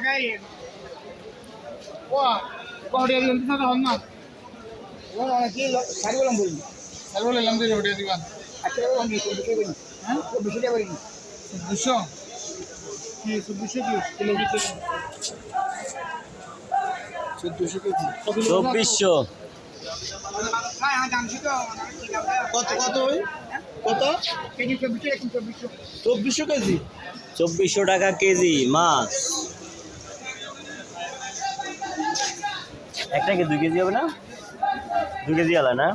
লাগাই ও কোহড়িয়া দিবেন তো হন না কি শাড়ি বললাম বলি আর বলে দিয়ে ওড়িয়া দিবেন আচ্ছা করি হ্যাঁ? চব্বিশে টাকা করি দুশো? কি চব্বিশশো কি? কিলো বিক্রি চোদ্দশো কেজি চব্বিশশো। হ্যাঁ হ্যাঁ জানছি তো। কত কত ওই? কত? কেজি চব্বিশে এখন চব্বিশশো। চব্বিশশো কেজি? চব্বিশশো টাকা কেজি মাছ। একটা কি দুই কেজি হবে না? দু কেজি আলা না?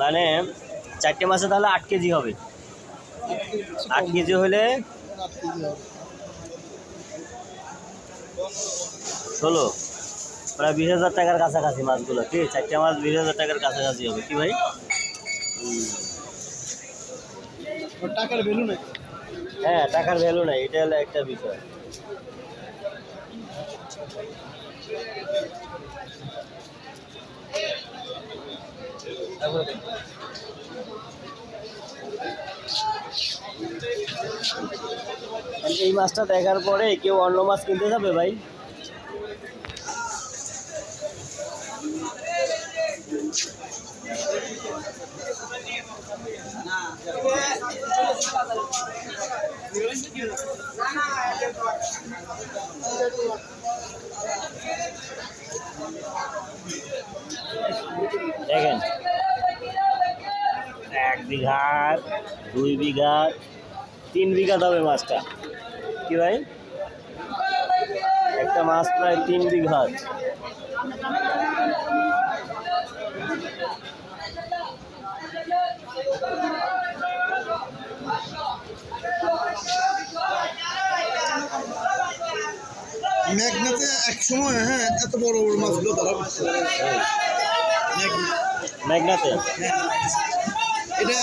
মানে চারটে মাসে তাহলে আট কেজি হবে। আট কেজি হলে ষোলো। প্রায় বিশ হাজার টাকার কাছাকাছি মাছগুলো, কি? চারটে মাছ বিশ হাজার টাকার কাছাকাছি হবে, কি ভাই? টাকার ভ্যালু নাই। হ্যাঁ টাকার ভ্যালু নাই, এটা হলো একটা বিষয়। এই মাছটা দেখার পরে কেউ অন্য মাছ কিনতে যাবে ভাই? দেখেন। এক বিঘা, দুই বিঘা, তিন বিঘা হবে মাছটা। কি ভাই? একটা মাছ প্রায় তিন বিঘা মেঘনাতে এক সময় হ্যাঁ এত বড় বড় মাছগুলো ধরা পড়ছে মেঘনাতে? এটা